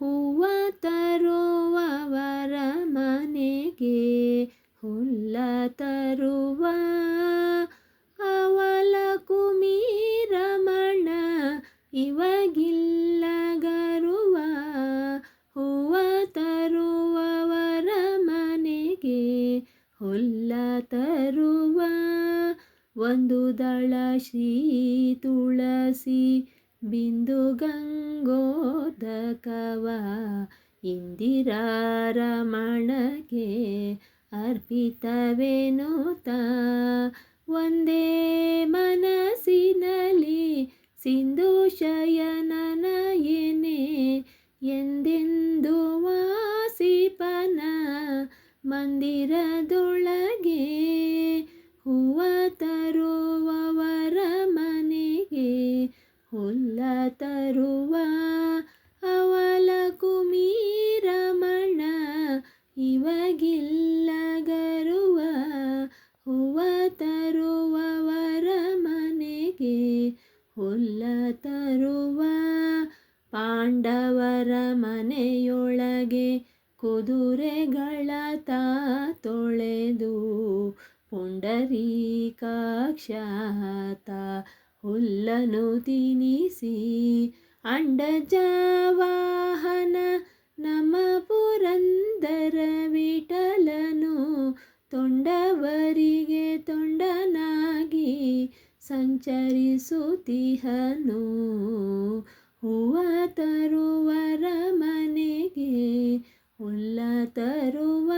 ಹೂವ ತರುವವರ ಮನೆಗೆ ಹುಲ್ಲ ತರುವ ಅವಲ ಕುಮೀರಮಣ ಇವಗಿಲ್ಲ ಗರುವ ಹೂವ ತರುವವರ ಮನೆಗೆ ಹುಲ್ಲ ತರುವ ಒಂದು ದಳ ಶ್ರೀ ತುಳಸಿ ಬಿಂದು ಗಂಗೋದಕವ ಇಂದಿರಾರಮಣಗೆ ಅರ್ಪಿತವೆನುತ ಒಂದೇ ಮನಸ್ಸಿನಲ್ಲಿ ಸಿಂಧು ಶಯನನ ಎಂದೆಂದು ವಾಸಿಪನ ಮಂದಿರದೊಳಗೆ ಹೂವ ತರುವವರ ತರುವ ಅವಲ ಕುಮೀರಮಣ ಇವಗಿಲ್ಲ ಗರುವ ಹೂವ ತರುವವರ ಮನೆಗೆ ಹುಲ್ಲ ತರುವ ಪಾಂಡವರ ಮನೆಯೊಳಗೆ ಕುದುರೆಗಳ ತಾ ತೊಳೆದು ಪುಂಡರೀಕಾಕ್ಷಾತ ಹುಲ್ಲನು ತಿನಿಸಿ ಅಂಡಜವಾಹನ ನಮ ಪುರಂದರ ವಿಠಲನು ತೊಂಡವರಿಗೆ ತೊಂಡನಾಗಿ ಸಂಚರಿಸುತ್ತಿಹನು. ಹೂವ ತರುವರ ಮನೆಗೆ ಹುಲ್ಲ ತರುವ